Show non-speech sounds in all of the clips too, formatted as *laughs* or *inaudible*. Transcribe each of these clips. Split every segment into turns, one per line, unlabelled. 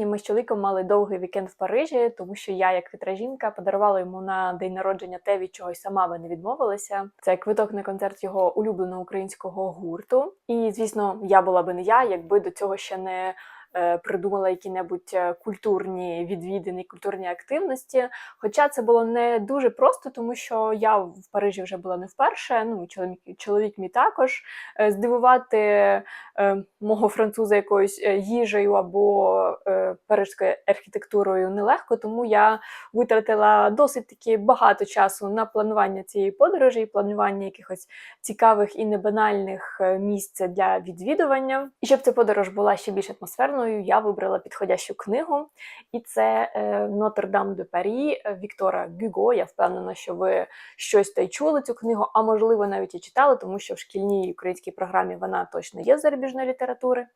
Вересні ми з чоловіком мали довгий вікенд в Парижі, тому що я, як хитра жінка, подарувала йому на день народження те, від чого й сама би не відмовилася. Це квиток на концерт його улюбленого українського гурту. І звісно, я була би не я, якби до цього ще не. Е, Придумала які-небудь е, культурні відвідини, культурні активності. Хоча це було не дуже просто, тому що я в Парижі вже була не вперше. Ну, чоловік, чоловік мій також Е, здивувати мого француза якоюсь їжею або парижською архітектурою нелегко, тому я витратила досить таки багато часу на планування цієї подорожі, і планування якихось цікавих і небанальних місць для відвідування. І щоб ця подорож була ще більш атмосферною, я вибрала підходящу книгу, і це Нотр-Дам де Парі Віктора Гюго. Я впевнена, що ви щось та й чули цю книгу, а можливо навіть і читали, тому що в шкільній українській програмі вона точно є зарубіжної літератури.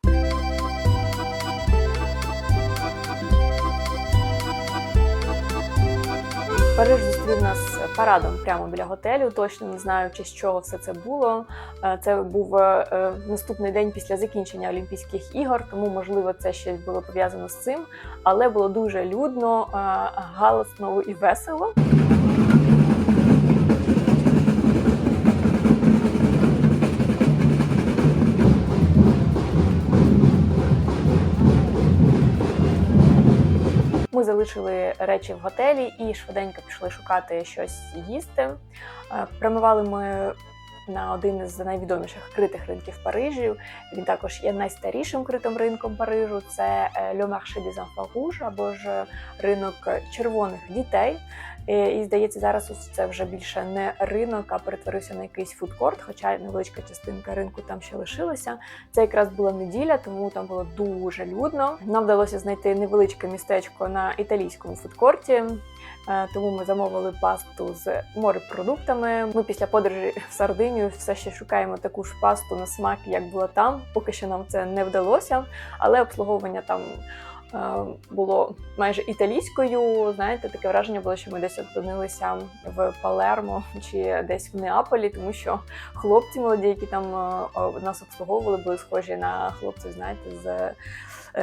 Париж зустрів нас парадом прямо біля готелю. Точно не знаю, чи з чого все це було. Е, Це був е, е, наступний день після закінчення Олімпійських ігор, тому можливо це ще було пов'язано з цим. Але було дуже людно, галасно і весело. Залишили речі в готелі і швиденько пішли шукати щось їсти. Е, Прямували ми на один із найвідоміших критих ринків Парижі. Він також є найстарішим критим ринком Парижу. Це е, Le Marché des Enfants Rouges, або ж ринок червоних дітей. Е, І здається, зараз це вже більше не ринок, а перетворився на якийсь фудкорт, хоча невеличка частинка ринку там ще лишилася. Це якраз була неділя, тому там було дуже людно. Нам вдалося знайти невеличке містечко на італійському фудкорті. Е, Тому ми замовили пасту з морепродуктами. Ми після подорожі в Сардинію все ще шукаємо таку ж пасту на смак, як була там. Поки що нам це не вдалося, але обслуговування там було майже італійською. Знаєте, таке враження було, що ми десь опинилися в Палермо чи десь в Неаполі, тому що хлопці молоді, які там е, нас обслуговували, були схожі на хлопців, знаєте, з е,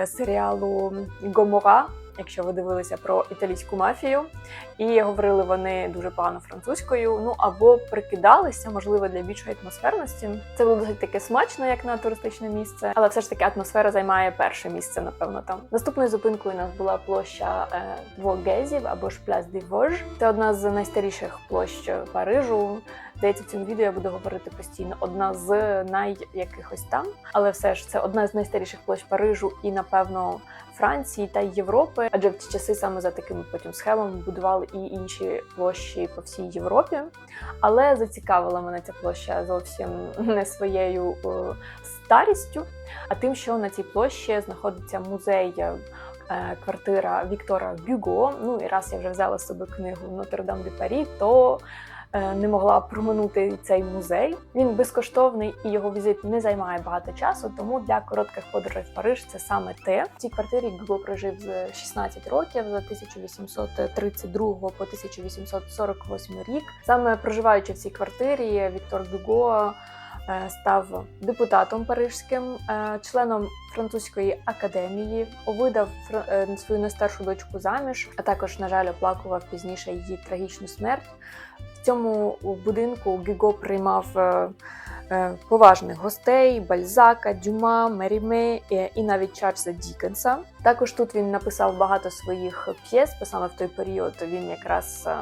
серіалу Гомора. Якщо ви дивилися про італійську мафію, і говорили вони дуже погано французькою, ну або прикидалися, можливо, для більшої атмосферності. Це було досить таке смачно, як на туристичне місце, але все ж таки атмосфера займає перше місце, напевно, там. Наступною зупинкою у нас була площа е, Двогезів або ж Пляс де Вож. Це одна з найстаріших площ Парижу. Здається, в цьому відео я буду говорити постійно одна з найякихось там, але все ж це одна з найстаріших площ Парижу і, напевно, Франції та Європи, адже в ті часи саме за такими потім схемами будували і інші площі по всій Європі. Але зацікавила мене ця площа зовсім не своєю е, старістю, а тим, що на цій площі знаходиться музей. е, Квартира Віктора Гюго. Ну і раз я вже взяла з собою книгу Нотр-Дам де Парі, то не могла проминути цей музей. Він безкоштовний і його візит не займає багато часу, тому для коротких подорожей в Париж це саме те. В цій квартирі Гюго прожив з 16 років за 1832 по 1848 рік. Саме проживаючи в цій квартирі, Віктор Гюго е, став депутатом парижським, е, членом французької академії, видав е, свою найстаршу дочку заміж, а також, на жаль, оплакував пізніше її трагічну смерть. В цьому будинку Гюго приймав е, е, поважних гостей: Бальзака, Дюма, Меріме е, і навіть Чарльза Дікенса. Також тут він написав багато своїх п'єс, бо саме в той період він якраз е,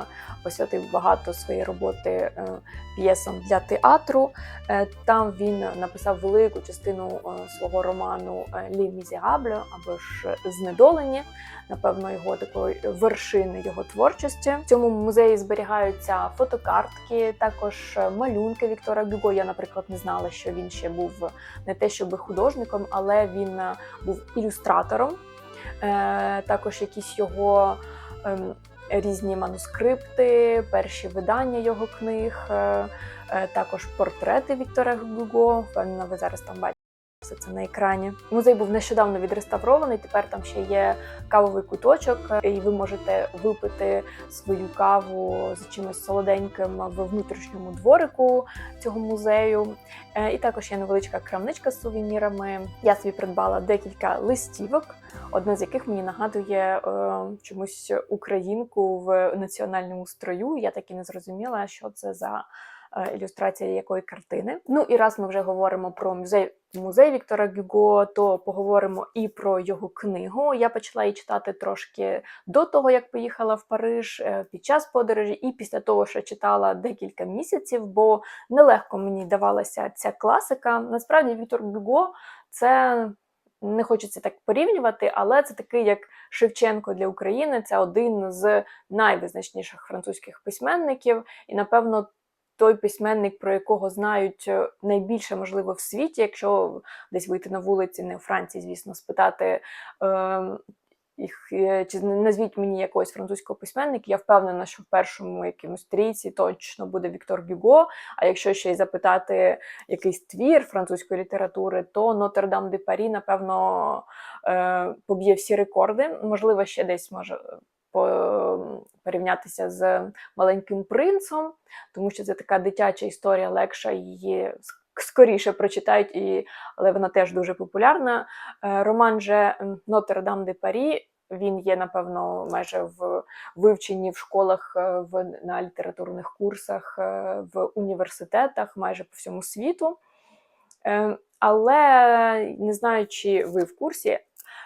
посвятив багато своєї роботи е, п'єсам для театру. Е, Там він написав велику частину свого роману Лі Мізігабле або ж Знедолені. Напевно, його такої вершини його творчості. В цьому музеї зберігаються фотокартки, також малюнки Віктора Гюго. Я, наприклад, не знала, що він ще був не те, щоб художником, але він був ілюстратором. Е, Також якісь його ем, різні манускрипти, перші видання його книг, е, е, також портрети Віктора Гюго. Впевнена, ви зараз там бачите. Все це на екрані. Музей був нещодавно відреставрований. Тепер там ще є кавовий куточок, і ви можете випити свою каву з чимось солоденьким в внутрішньому дворику цього музею. Е, І також є невеличка крамничка з сувенірами. Я собі придбала декілька листівок, одна з яких мені нагадує е, чомусь українку в національному строю. Я так і не зрозуміла, що це за е, ілюстрація якої картини. Ну і раз ми вже говоримо про музей. Музей Віктора Гюго, то поговоримо і про його книгу. Я почала її читати трошки до того, як поїхала в Париж е, під час подорожі, і після того, що читала декілька місяців, бо нелегко мені давалася ця класика. Насправді, Віктор Гюго це не хочеться так порівнювати, але це такий як Шевченко для України. Це один з найвизначніших французьких письменників, і напевно. Той письменник, про якого знають е, найбільше, можливо, в світі, якщо десь вийти на вулиці, не у Франції, звісно, спитати е, їх, чи назвіть мені якогось французького письменника, я впевнена, що в першому якомусь трійці точно буде Віктор Гюго. А якщо ще й запитати якийсь твір французької літератури, то Нотр-Дам де Парі, напевно, е, поб'є всі рекорди. Можливо, ще десь може порівнятися з маленьким принцом, тому що це така дитяча історія, легша її скоріше прочитають, і, але вона теж дуже популярна. Е, Роман же Нотр-Дам де Парі. Він є, напевно, майже в вивченні в школах, е, в, на літературних курсах, е, в університетах, майже по всьому світу. Але не знаю, чи ви в курсі,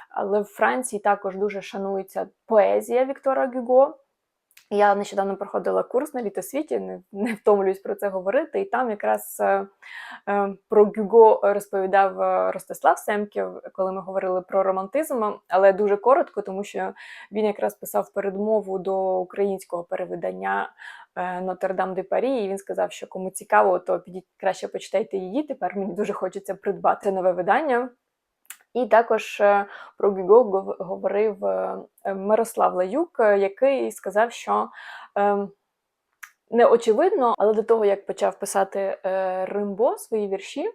але в Франції також дуже шанується поезія Віктора Гюго. Я нещодавно проходила курс на літосвіті, не, не втомлююсь про це говорити. І там якраз е, е, про Гюго розповідав е, Ростислав Семків, коли ми говорили про романтизм, але дуже коротко, тому що він якраз писав передмову до українського перевидання е, Нотр-Дам де Парі, і він сказав, що кому цікаво, то підіть краще почитайте її. Тепер мені дуже хочеться придбати нове видання. І також е, про Гюго говорив е, Мирослав Лаюк, е, який сказав, що е, не очевидно, але до того, як почав писати Римбо свої вірші,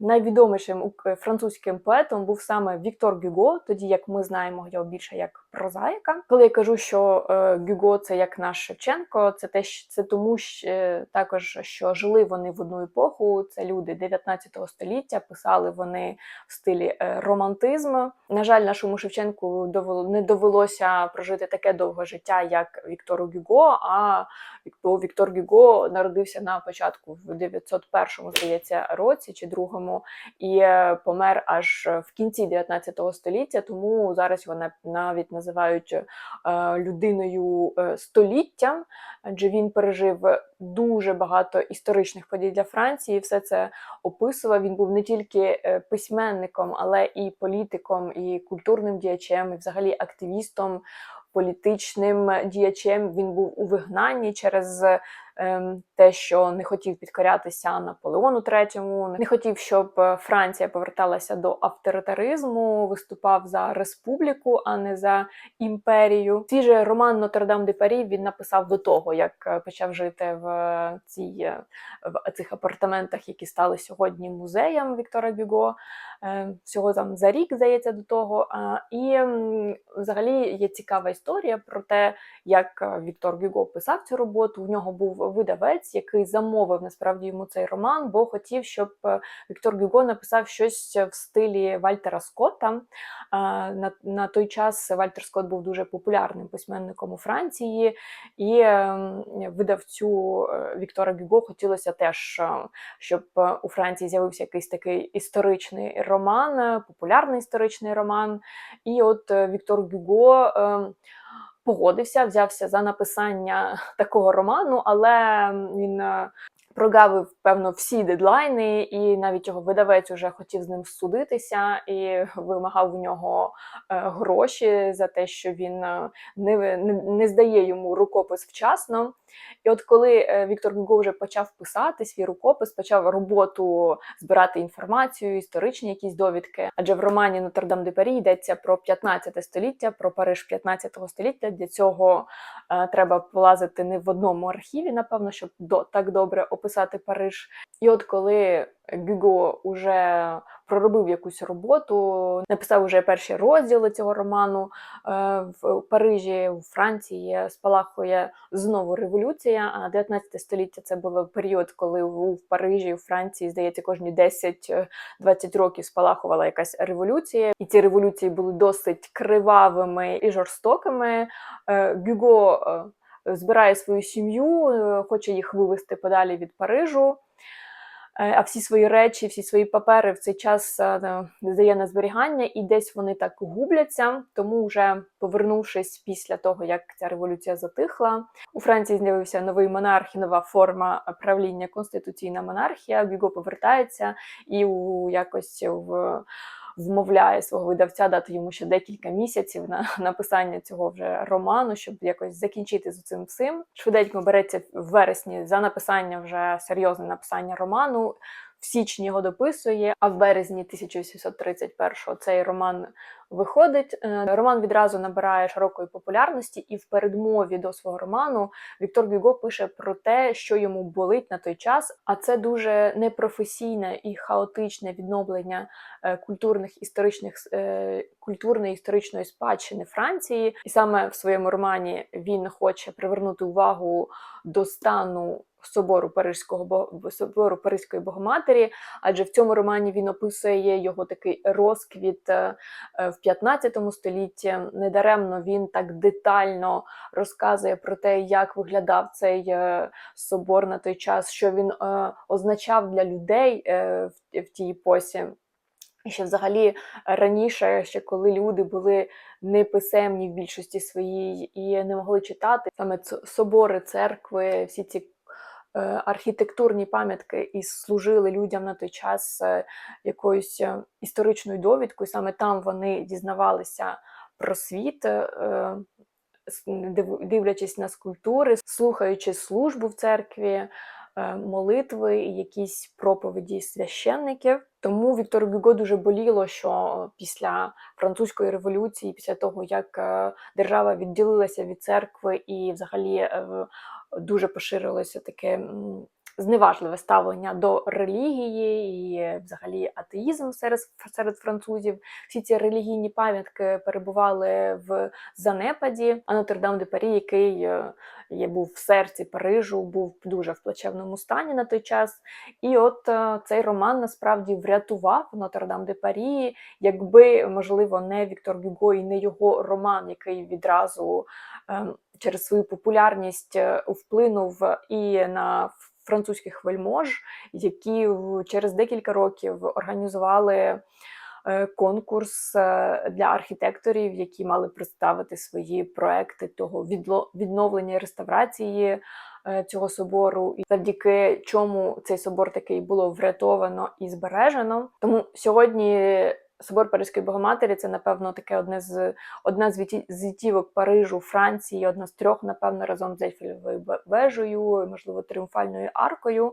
найвідомішим ук- французьким поетом був саме Віктор Гюго, тоді як ми знаємо його більше як прозаїка. Коли я кажу, що е, Гюго це як наш Шевченко, це те, це тому що е, також, що жили вони в одну епоху. Це люди 19 століття, писали вони в стилі е, романтизму. На жаль, нашому Шевченку не довелося прожити таке довге життя, як Віктору Гюго. А Віктор Гюго народився на початку в 901 здається році чи другому, і е, помер аж в кінці 19 століття. Тому зараз його на- навіть називають е, людиною е, століття, адже він пережив дуже багато історичних подій для Франції. Все це описував. Він був не тільки е, письменником, але і політиком, і культурним діячем, і взагалі активістом. Політичним діячем він був у вигнанні через те, що не хотів підкорятися Наполеону III, не хотів, щоб е, Франція поверталася до авторитаризму, виступав за республіку, а не за імперію. Свій же роман Нотр-Дам де Парі він написав до того, як е, почав жити в е, цій в цих апартаментах, які стали сьогодні музеєм Віктора Гюго. Е, Всього там за рік, здається, до того. І взагалі є цікава історія про те, як Віктор Гюго писав цю роботу. У нього був видавець, який замовив насправді йому цей роман, бо хотів, щоб е, Віктор Гюго написав щось в стилі Вальтера Скотта. На, на той час Вальтер Скотт був дуже популярним письменником у Франції, і ем, видавцю е, Віктора Гюго хотілося теж, е, щоб е, у Франції з'явився якийсь такий історичний роман, е, популярний історичний роман. І от е, Віктор Гюго. Погодився, взявся за написання *laughs* такого роману, але він е, прогавив певно всі дедлайни, і навіть його видавець уже хотів з ним судитися і *laughs* вимагав у нього е, гроші за те, що він е, не, не, не здає йому рукопис вчасно. І от коли е, Віктор Гюго вже почав писати свій рукопис, почав роботу збирати інформацію, історичні якісь довідки. Адже в романі Нотр-Дам де Парі йдеться про 15 століття, про Париж 15 століття. Для цього е, треба полазити не в одному архіві, напевно, щоб до так добре описати Париж. І от коли Гюго уже проробив якусь роботу, написав уже перші розділи цього роману. Е, В Парижі, в Франції спалахує знову революція. А 19 століття це був період, коли в Парижі, в Франції, здається, кожні 10-20 років спалахувала якась революція, і ці революції були досить кривавими і жорстокими. Е, Гюго е, збирає свою сім'ю, е, хоче їх вивезти подалі від Парижу. Е, А всі свої речі, всі свої папери в цей час е, здає на зберігання, і десь вони так губляться. Тому, вже повернувшись після того, як ця революція затихла, у Франції з'явився новий монарх, і нова форма правління, конституційна монархія. біго повертається і у якось в вмовляє свого видавця дати йому ще декілька місяців на *laughs* написання цього вже роману, щоб якось закінчити з цим всім. Швиденько береться в вересні за написання вже серйозне написання роману. В січні його дописує, а в березні 1831-го цей роман виходить. Е, Роман відразу набирає широкої популярності, і в передмові до свого роману Віктор Гюго пише про те, що йому болить на той час. А це дуже непрофесійне і хаотичне відновлення е, культурних історичних е, культурної історичної спадщини Франції. І саме в своєму романі він хоче привернути увагу до стану. Собору Паризького Бо- собору Паризької Богоматері, адже в цьому романі він описує його такий розквіт е, е, в 15 столітті. Недаремно він так детально розказує про те, як виглядав цей е, собор на той час, що він означав для людей в, тій епосі. І ще взагалі раніше, ще коли люди були неписемні в більшості своїй і не могли читати, саме собори, церкви, всі ці архітектурні пам'ятки і служили людям на той час е, якоюсь е, історичною довідкою. Саме там вони дізнавалися про світ. е, Дивлячись на скульптури, слухаючи службу в церкві, е, молитви і якісь проповіді священників. Тому Віктору Гюго дуже боліло, що після французької революції, після того як е, держава відділилася від церкви і взагалі е, дуже поширилося таке зневажливе ставлення до релігії і взагалі атеїзм серед, серед французів. Всі ці релігійні пам'ятки перебували в занепаді. А Нотр-Дам де Парі, який е, є, був в серці Парижу, був дуже в плачевному стані на той час. І от е, цей роман насправді врятував Нотр-Дам де Парі, якби, можливо, не Віктор Гюго і не його роман, який відразу ем, через свою популярність е, вплинув і на французьких вельмож, які через декілька років організували е, конкурс е, для архітекторів, які мали представити свої проекти того відновлення і реставрації е, цього собору, і завдяки чому цей собор такий було врятовано і збережено. Тому сьогодні. Собор Паризької Богоматері це, напевно, таке одне з одна з віті- з вітівок Парижу, Франції, одна з трьох, напевно, разом з бе- вежею, можливо, тріумфальною аркою.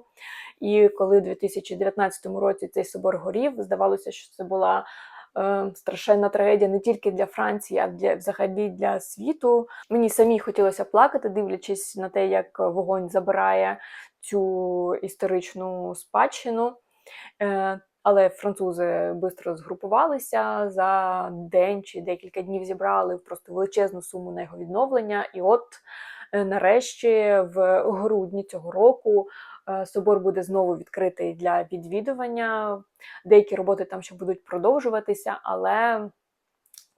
І коли в 2019 році цей собор горів, здавалося, що це була е, страшенна трагедія не тільки для Франції, а для взагалі для світу. Мені самій хотілося плакати, дивлячись на те, як вогонь забирає цю історичну спадщину. Е, але французи швидко згрупувалися за день чи декілька днів зібрали просто величезну суму на його відновлення. І от е, нарешті, в грудні цього року, е, собор буде знову відкритий для відвідування. Деякі роботи там ще будуть продовжуватися, але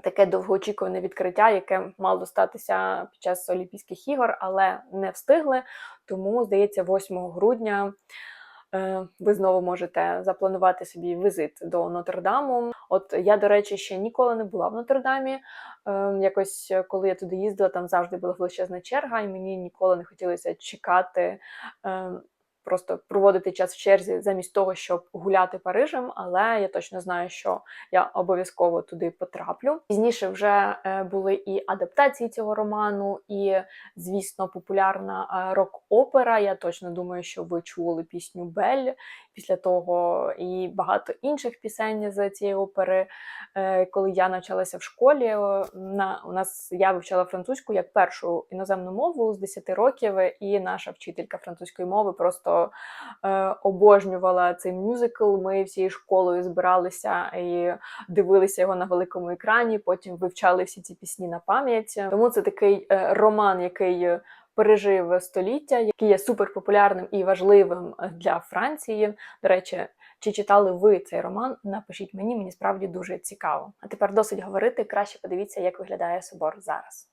таке довгоочікуване відкриття, яке мало статися під час Олімпійських ігор, але не встигли. Тому, здається, 8 грудня. Е, Ви знову можете запланувати собі візит до Нотр-Даму. От я, до речі, ще ніколи не була в Нотр-Дамі. Е, Якось е, коли я туди їздила, там завжди була величезна черга, і мені ніколи не хотілося чекати, просто проводити час в черзі замість того, щоб гуляти Парижем. Але я точно знаю, що я обов'язково туди потраплю. Пізніше вже е, були і адаптації цього роману, і, звісно, популярна е, рок-опера. Я точно думаю, що ви чули пісню Бель, після того і багато інших пісень з цієї опери. Е, Коли я навчалася в школі, на у нас я вивчала французьку як першу іноземну мову з 10 років, і наша вчителька французької мови просто е, обожнювала цей мюзикл. Ми всією школою збиралися і дивилися його на великому екрані. Потім вивчали всі ці пісні на пам'ять. Тому це такий е, роман, який пережив століття, який є суперпопулярним і важливим для Франції. До речі, чи читали ви цей роман? Напишіть мені, мені справді дуже цікаво. А тепер досить говорити. Краще подивіться, як виглядає собор зараз.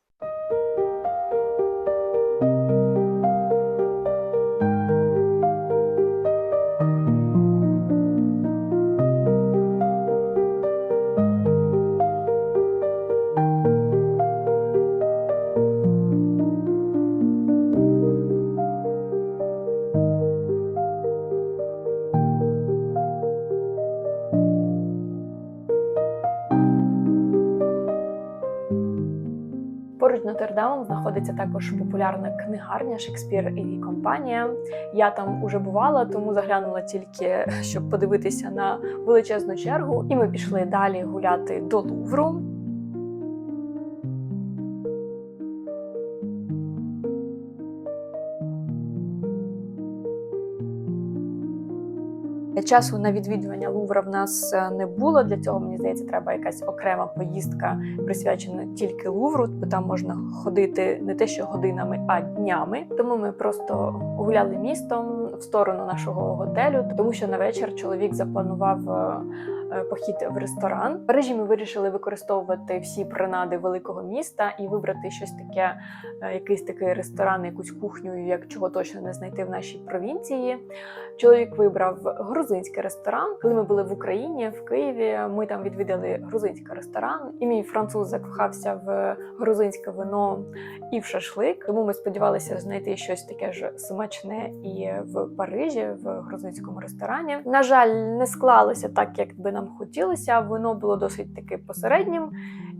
Знаходиться також популярна книгарня Шекспір і компанія. Я там уже бувала, тому заглянула тільки щоб подивитися на величезну чергу. І ми пішли далі гуляти до Лувру. Часу на відвідування Лувра в нас е, не було. Для цього мені здається, треба якась окрема поїздка, присвячена тільки Лувру, бо там можна ходити не те, що годинами, а днями. Тому ми просто гуляли містом в сторону нашого готелю, тому що на вечір чоловік запланував е, похід в ресторан. В Парижі ми вирішили використовувати всі принади великого міста і вибрати щось таке, е, якийсь такий ресторан, якусь кухню, як чого точно не знайти в нашій провінції. Чоловік вибрав грузинський ресторан. Коли ми були в Україні, в Києві, ми там відвідали грузинський ресторан, і мій француз закохався в грузинське вино і в шашлик. Тому ми сподівалися знайти щось таке ж смачне і в Парижі, в грузинському ресторані. На жаль, не склалося так, як би нам хотілося. Вино було досить таки посереднім.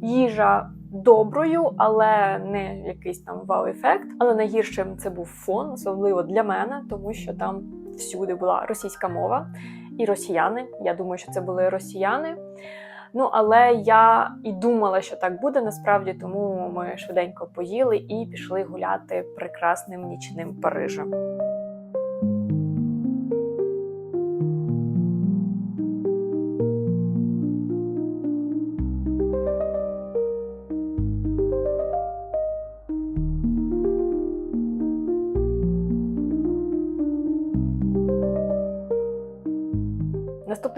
Їжа доброю, але не якийсь там вау-ефект. Але найгіршим це був фон, особливо для мене, тому що там всюди була російська мова і росіяни. Я думаю, що це були росіяни. Ну, але я і думала, що так буде насправді, тому ми швиденько поїли і пішли гуляти прекрасним нічним Парижем.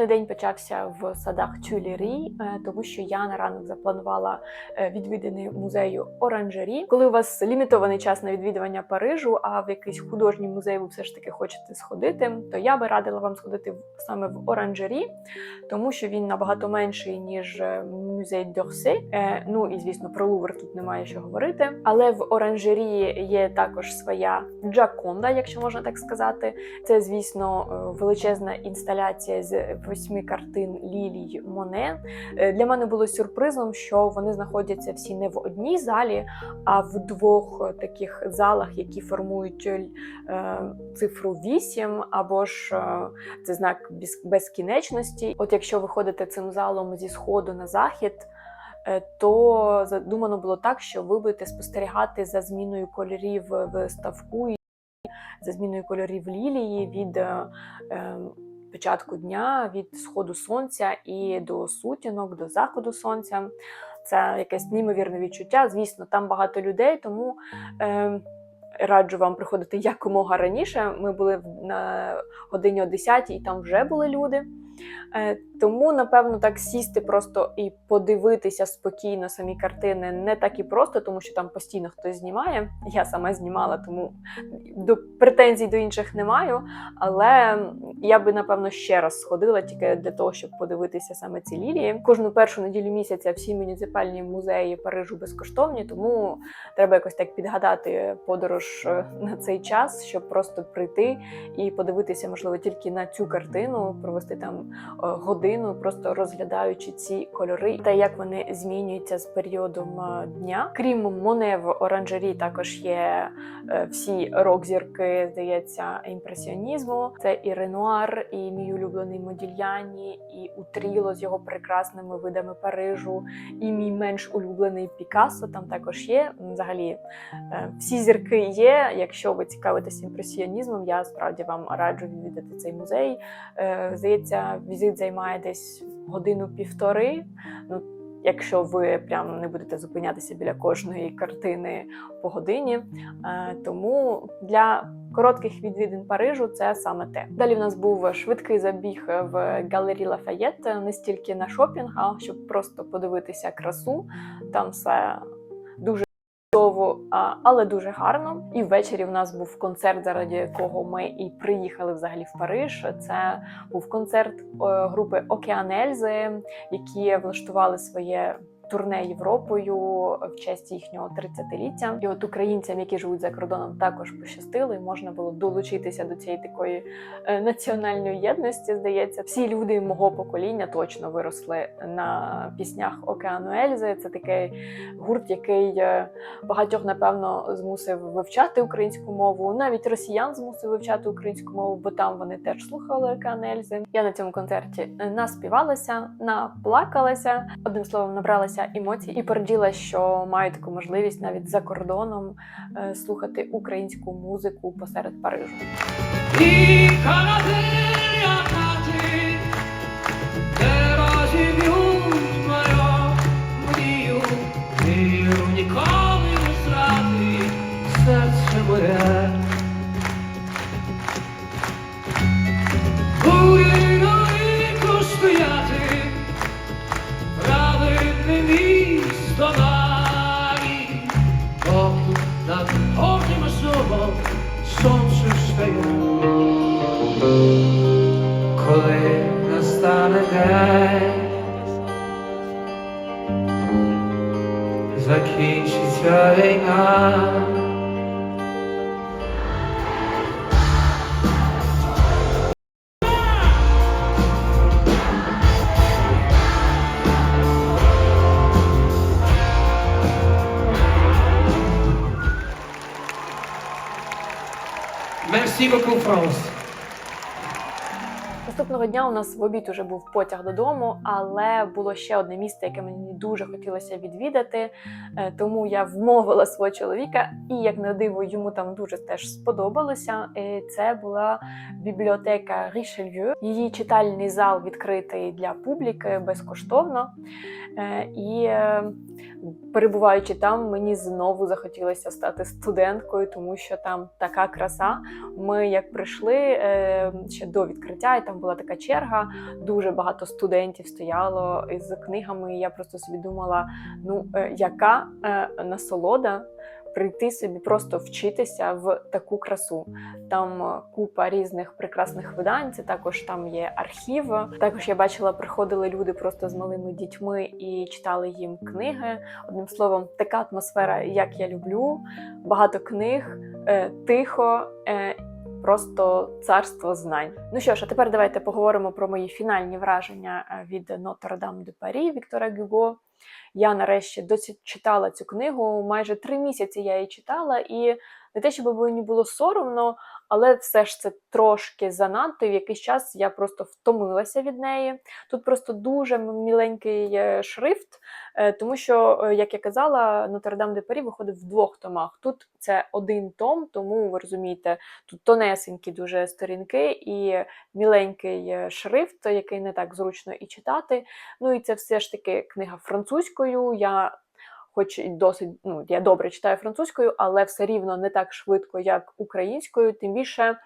Наступний день почався в садах Тюлері, е, тому що я на ранок запланувала е, відвідини музею оранжері. Коли у вас лімітований час на відвідування Парижу, а в якийсь художній музей ви все ж таки хочете сходити, то я би радила вам сходити саме в оранжері, тому що він набагато менший ніж е, музей Д'Орсе. Ну і звісно, про Лувр тут немає що говорити. Але в оранжері є також своя Джаконда, якщо можна так сказати. Це, звісно, величезна інсталяція з восьми картин Лілій Моне. Е, Для мене було сюрпризом, що вони знаходяться всі не в одній залі, а в двох таких залах, які формують е, цифру 8, або ж е, це знак безкінечності. От якщо ви ходите цим залом зі сходу на захід. е, То задумано було так, що ви будете спостерігати за зміною кольорів в ставку за зміною кольорів лілії від е, е, початку дня, від сходу сонця і до сутінок, до заходу сонця. Це якесь неймовірне відчуття. Звісно, там багато людей, тому е, раджу вам приходити якомога раніше. Ми були на годині о 10 і там вже були люди. Е, Тому, напевно, так сісти просто і подивитися спокійно самі картини не так і просто, тому що там постійно хтось знімає. Я сама знімала, тому до претензій до інших не маю. Але я би напевно ще раз сходила тільки для того, щоб подивитися саме ці лілії. Кожну першу неділю місяця всі муніципальні музеї Парижу безкоштовні, тому треба якось так підгадати подорож е, на цей час, щоб просто прийти і подивитися, можливо, тільки на цю картину, провести там годину, просто розглядаючи ці кольори та як вони змінюються з періодом е, дня. Крім Моне в оранжері, також є е, всі рок-зірки, здається, імпресіонізму. Це і Ренуар, і мій улюблений Модільяні, і Утріло з його прекрасними видами Парижу, і мій менш улюблений Пікассо. Там також є. Взагалі, е, всі зірки є. Якщо ви цікавитесь імпресіонізмом, я справді вам раджу відвідати цей музей. Е, Здається, візит займає десь годину-півтори. Ну, Якщо ви прям не будете зупинятися біля кожної картини по годині, Е, тому для коротких відвідин Парижу це саме те. Далі в нас був швидкий забіг в галері Лафаєт, не стільки на шопінг, а щоб просто подивитися красу. Там все дуже але дуже гарно. І ввечері в нас був концерт, заради якого ми і приїхали взагалі в Париж. Це був концерт е, групи Океанельзи, які влаштували своє. Турне Європою в честь їхнього 30-ліття. І от українцям, які живуть за кордоном, також пощастило, і можна було долучитися до цієї такої е, національної єдності. Здається, всі люди мого покоління точно виросли на піснях Океану Ельзи. Це такий гурт, який е, багатьох напевно змусив вивчати українську мову. Навіть росіян змусив вивчати українську мову, бо там вони теж слухали Океан Ельзи. Я на цьому концерті е, наспівалася, наплакалася. Одним словом, набралася емоцій і пораділа, що маю таку можливість навіть за кордоном е, слухати українську музику посеред Парижу.
І сонце встає. Коли настане день, закінчиться війна. Liga com a
Наступного дня у нас в обід уже був потяг додому, але було ще одне місце, яке мені дуже хотілося відвідати. Е, Тому я вмовила свого чоловіка, і як на диво, йому там дуже теж сподобалося. Це була бібліотека Рішелью. Її читальний зал відкритий для публіки безкоштовно. Е, І е, перебуваючи там, мені знову захотілося стати студенткою, тому що там така краса. Ми як прийшли ще до відкриття, і там була така черга. Дуже багато студентів стояло із книгами. І я просто собі думала: ну е, яка е, насолода прийти собі просто вчитися в таку красу. Там е, купа різних прекрасних видань. Це також там є архів. Також я бачила, приходили люди просто з малими дітьми і читали їм книги. Одним словом, така атмосфера, як я люблю. Багато книг, тихо. Просто царство знань. Ну що ж, а тепер давайте поговоримо про мої фінальні враження е, від Нотр-Дам де Парі Віктора Гюго. Я нарешті дочитала цю книгу. Майже три місяці я її читала, і не те, щоб мені було соромно, але все ж це трошки занадто. В якийсь час я просто втомилася від неї. Тут просто дуже міленький е, шрифт, е, тому що, е, як я казала, Нотр-Дам де Парі виходить в двох томах. Тут це один том, тому ви розумієте, тут тонесенькі дуже сторінки і міленький шрифт, який не так зручно і читати. Ну і це все ж таки книга французькою. Я хоч і досить, ну я добре читаю французькою, але все рівно не так швидко, як українською. Тим більше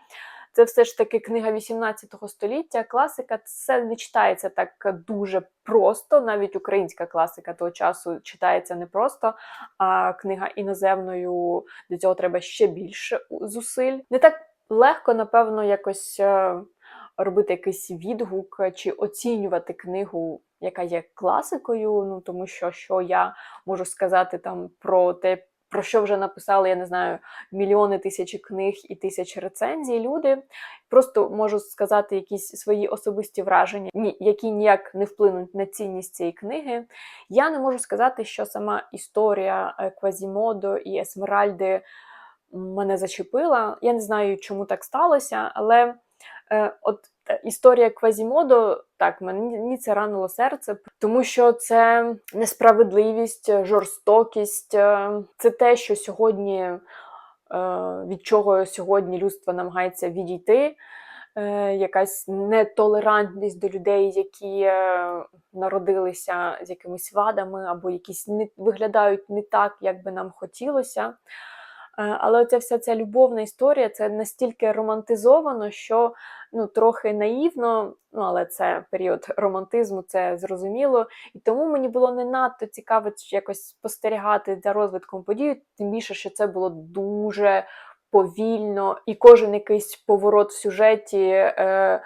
це все ж таки книга 18 століття. Класика це не читається так дуже просто. Навіть українська класика того часу читається не просто, а книга іноземною для цього треба ще більше зусиль. Не так легко, напевно, якось. Е, Робити якийсь відгук чи оцінювати книгу, яка є класикою. Ну тому що що я можу сказати там про те, про що вже написали, я не знаю, мільйони тисячі книг і тисячі рецензій люди. Просто можу сказати якісь свої особисті враження, які ніяк не вплинуть на цінність цієї книги. Я не можу сказати, що сама історія е, Квазімодо і Есмеральди мене зачепила. Я не знаю, чому так сталося, але е, от е, історія Квазімодо, так, мені це ранило серце, тому що це несправедливість, жорстокість, е, це те, що сьогодні, е, від чого сьогодні людство намагається відійти. Е, Якась нетолерантність до людей, які е, народилися з якимись вадами, або якісь не виглядають не так, як би нам хотілося. Е, Але оця вся ця любовна історія це настільки романтизовано, що ну, трохи наївно, ну але це період романтизму, це зрозуміло. І тому мені було не надто цікаво якось спостерігати за розвитком подій, тим більше, що це було дуже повільно, і кожен якийсь поворот в сюжеті е,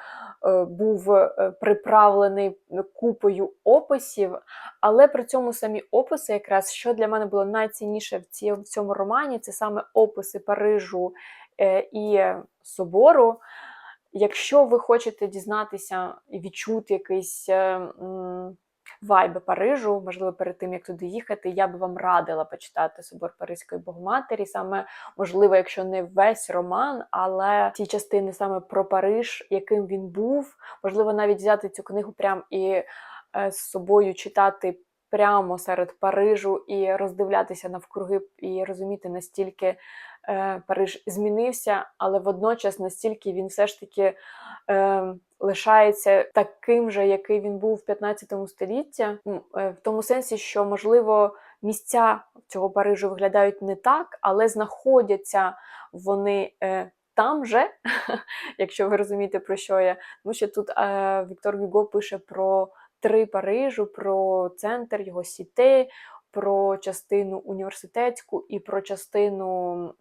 був е, приправлений купою описів. Але при цьому самі описи, якраз що для мене було найцінніше в, цьому романі, це саме описи Парижу е, і собору. Якщо ви хочете дізнатися і відчути якийсь е, вайби Парижу, можливо, перед тим як туди їхати, я би вам радила почитати собор Паризької Богоматері. Саме можливо, якщо не весь роман, але ті частини саме про Париж, яким він був, можливо, навіть взяти цю книгу прям і е, з собою читати прямо серед Парижу і роздивлятися навкруги, і розуміти, настільки Париж змінився, але водночас настільки він все ж таки е, лишається таким же, який він був в 15 столітті, Ну, е, в тому сенсі, що можливо місця цього Парижу виглядають не так, але знаходяться вони. Е, там же, *laughs* якщо ви розумієте, про що я, тому що тут е, Віктор Гюго пише про три Парижу, про центр його сіте, про частину університетську і про частину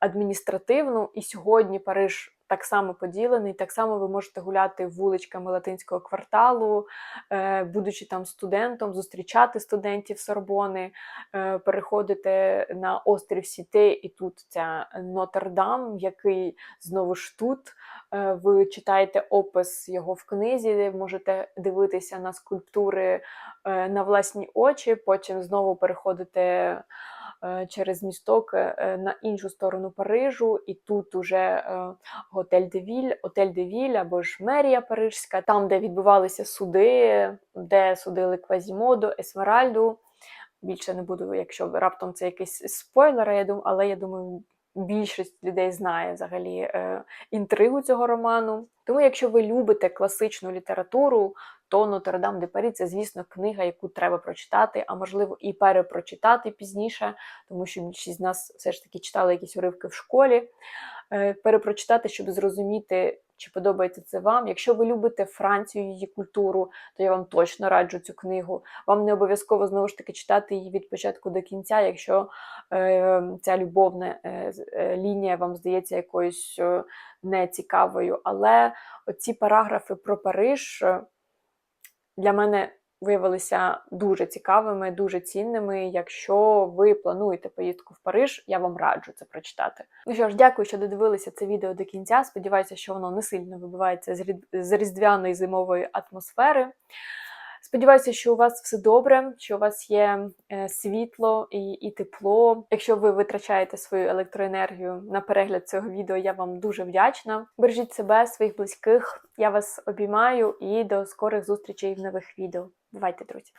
адміністративну. І сьогодні Париж так само поділений, так само ви можете гуляти вуличками латинського кварталу, е, будучи там студентом, зустрічати студентів Сорбони, е, переходити на острів Сіте, і тут ця Нотр-Дам, який знову ж тут. Е, Ви читаєте опис його в книзі, можете дивитися на скульптури на власні очі, потім знову переходите через місток е, на іншу сторону Парижу, і тут уже е, готель Девіль, отель Девіль або ж мерія Парижська, там, де відбувалися суди, де судили Квазімоду, Есмеральду. Більше не буду, якщо раптом це якийсь спойлер, я думаю, але я думаю, більшість людей знає взагалі е, інтригу цього роману. Тому, якщо ви любите класичну літературу, то Нотр-Дам де Парі це, звісно, книга, яку треба прочитати, а можливо і перепрочитати пізніше, тому що більшість з нас все ж таки читали якісь уривки в школі. Е, перепрочитати, щоб зрозуміти, чи подобається це вам. Якщо ви любите Францію, її культуру, то я вам точно раджу цю книгу. Вам не обов'язково знову ж таки читати її від початку до кінця, якщо е, ця любовна е, е, лінія вам здається якоюсь е, нецікавою. Але оці параграфи про Париж е, для мене виявилися дуже цікавими, дуже цінними. Якщо ви плануєте поїздку в Париж, я вам раджу це прочитати. Ну що ж, дякую, що додивилися це відео до кінця. Сподіваюся, що воно не сильно вибивається з різдвяної зимової атмосфери. Сподіваюся, що у вас все добре, що у вас є е, світло і, і тепло. Якщо ви витрачаєте свою електроенергію на перегляд цього відео, я вам дуже вдячна. Бережіть себе, своїх близьких. Я вас обіймаю і до скорих зустрічей в нових відео. Бувайте, друзі!